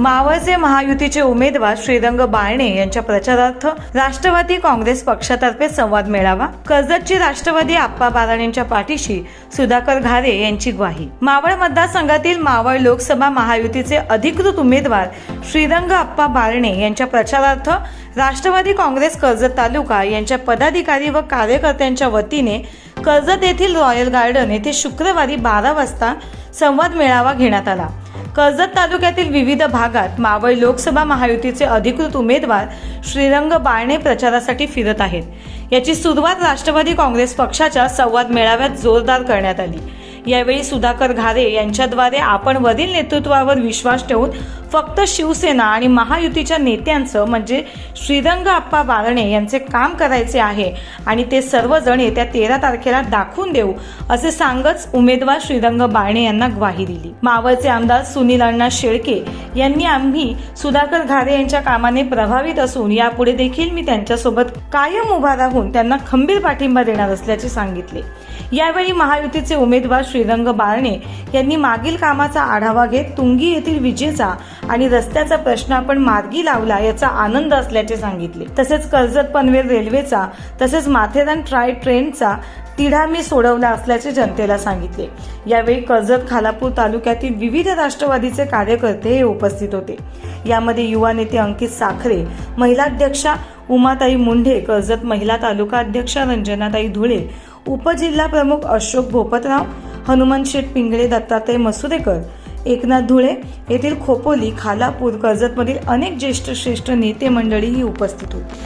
मावळचे महायुतीचे उमेदवार श्रीरंग बाळणे यांच्या प्रचारार्थ राष्ट्रवादी काँग्रेस पक्षातर्फे संवाद मेळावा कर्जतची राष्ट्रवादी आप्पा बाराणेंच्या पाठीशी सुधाकर घारे यांची ग्वाही. मावळ मतदारसंघातील मावळ लोकसभा महायुतीचे अधिकृत उमेदवार श्रीरंग आप्पा बारणे यांच्या प्रचारार्थ राष्ट्रवादी काँग्रेस कर्जत तालुका यांच्या पदाधिकारी व कार्यकर्त्यांच्या वतीने कर्जत येथील रॉयल गार्डन येथे शुक्रवारी बारा वाजता संवाद मेळावा घेण्यात आला. कर्जत तालुक्यातील विविध भागात मावळ लोकसभा महायुतीचे अधिकृत उमेदवार श्रीरंग बाळणे प्रचारासाठी फिरत आहेत. याची सुरुवात राष्ट्रवादी काँग्रेस पक्षाच्या संवाद मेळाव्यात जोरदार करण्यात आली. यावेळी सुधाकर घारे यांच्याद्वारे आपण वरील नेतृत्वावर विश्वास ठेवून फक्त शिवसेना आणि महायुतीच्या नेत्यांचं म्हणजे श्रीरंग आप्पा बारणे यांचे काम करायचे आहे आणि ते सर्वजण येत्या तेरा तारखेला दाखवून देऊ असे सांगत उमेदवार श्रीरंग बारणे यांना ग्वाही दिली. मावळचे आमदार सुनील अण्णा शेळके यांनी आम्ही सुधाकर घारे यांच्या कामाने प्रभावित असून यापुढे देखील मी त्यांच्यासोबत कायम उभा राहून त्यांना खंबीर पाठिंबा देणार असल्याचे सांगितले. यावेळी महायुतीचे उमेदवार श्रीरंग बारणे यांनी मागील कामाचा आढावा घेत तुंगी येथील विजेचा आणि रस्त्याचा प्रश्न आपण मार्गी लावला याचा आनंद असल्याचे सांगितले. तसेच कर्जत पनवेल रेल्वेचा तसेच माथेरान ट्राय ट्रेनचा तिढा मी सोडवला असल्याचे जनतेला सांगितले. यावेळी कर्जत खालापूर तालुक्यातील विविध राष्ट्रवादीचे कार्यकर्ते हे उपस्थित होते. यामध्ये युवा नेते अंकित साखरे महिलाध्यक्षा उमाताई मुंढे कर्जत महिला तालुका अध्यक्षा रंजनाताई धुळे उपजिल्हा प्रमुख अशोक भोपतराव हनुमान शेठ पिंगळे दत्तात्रय मसुदेकर एकनाथ धुळे येथील खोपोली खालापूर कर्जतमधील अनेक ज्येष्ठ श्रेष्ठ नेते मंडळीही उपस्थित होती.